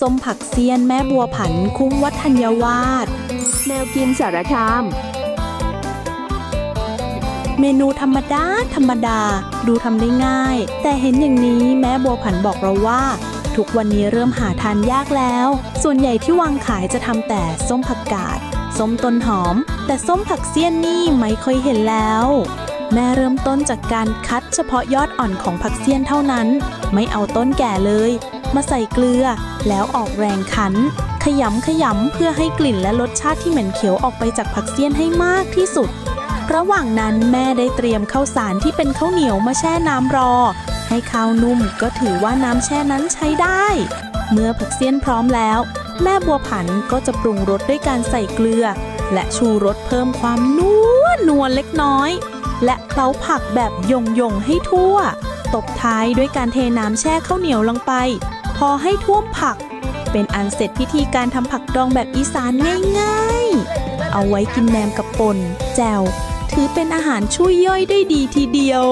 ส้มผักเซียนแม่บัวผันคุ้งวัฒนยวาสแนวกินสารคาม เมนูธรรมดา ธรรมดา ดูทำได้ง่าย แต่เห็นอย่างนี้แม่บัวผันบอกเราว่า ทุกวันนี้เริ่มหาทานยากแล้ว ส่วนใหญ่ที่วางขายจะทำแต่ส้มผักกาด ส้มต้นหอม แต่ส้มผักเสี้ยนนี่ไม่ค่อยเห็นแล้วแม่เริ่มต้นจากการคัดเฉพาะยอดอ่อนของผักเสี้ยนเท่านั้น ไม่เอาต้นแก่เลย มาใส่เกลือ แล้วออกแรงคั้น ขยำขยำเพื่อให้กลิ่นและรสชาติที่เหม็นเขียวออกไปจากผักเสี้ยนให้มากที่สุด ระหว่างนั้นแม่ได้เตรียมข้าวสารที่เป็นข้าวเหนียวมาแช่น้ำรอ ให้ข้าวนุ่มก็ถือว่าน้ำแช่นั้นใช้ได้ เมื่อผักเสี้ยนพร้อมแล้ว แม่บัวผันก็จะปรุงรสด้วยการใส่เกลือ และชูรสเพิ่มความนัวนัวเล็กน้อย และเคล้าผักแบบยงยงๆให้ทั่ว ตบท้ายด้วยการเทน้ำแช่ข้าวเหนียวลงไป พอให้ท่วมผัก เป็นอันเสร็จพิธีการทำผักดองแบบอีสานง่ายๆ เอาไว้กินแหนมกับป่นแจ่วถือเป็นอาหารช่วยย่อยได้ดีทีเดียว